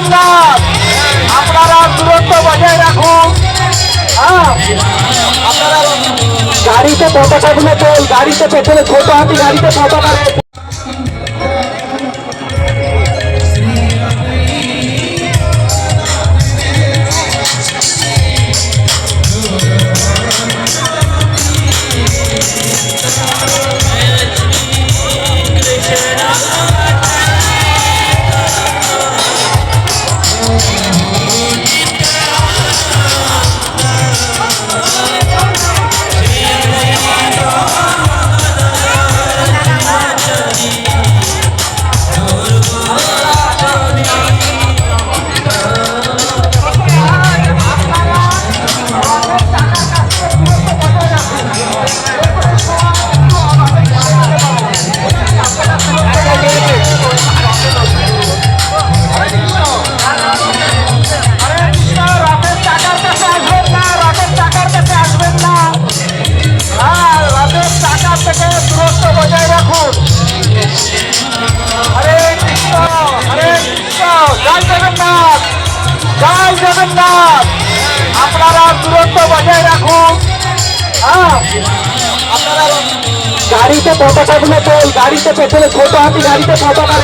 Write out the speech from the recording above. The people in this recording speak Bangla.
জগন্নাথ আপনারা দূরত্ব বজায় রাখুন। হ্যাঁ। আপনারা গাড়িতে পতাকাগুলো গাড়িতে পেছনে ছোট হাতি, গাড়িতে পতাকা জয় না আপনারা দূরত্ব বজায় রাখুন। হ্যাঁ? আপনারা গাড়িতে পতাকাগুলো তোল, গাড়িতে পেছনে ছোট হাতি, গাড়িতে পতাকা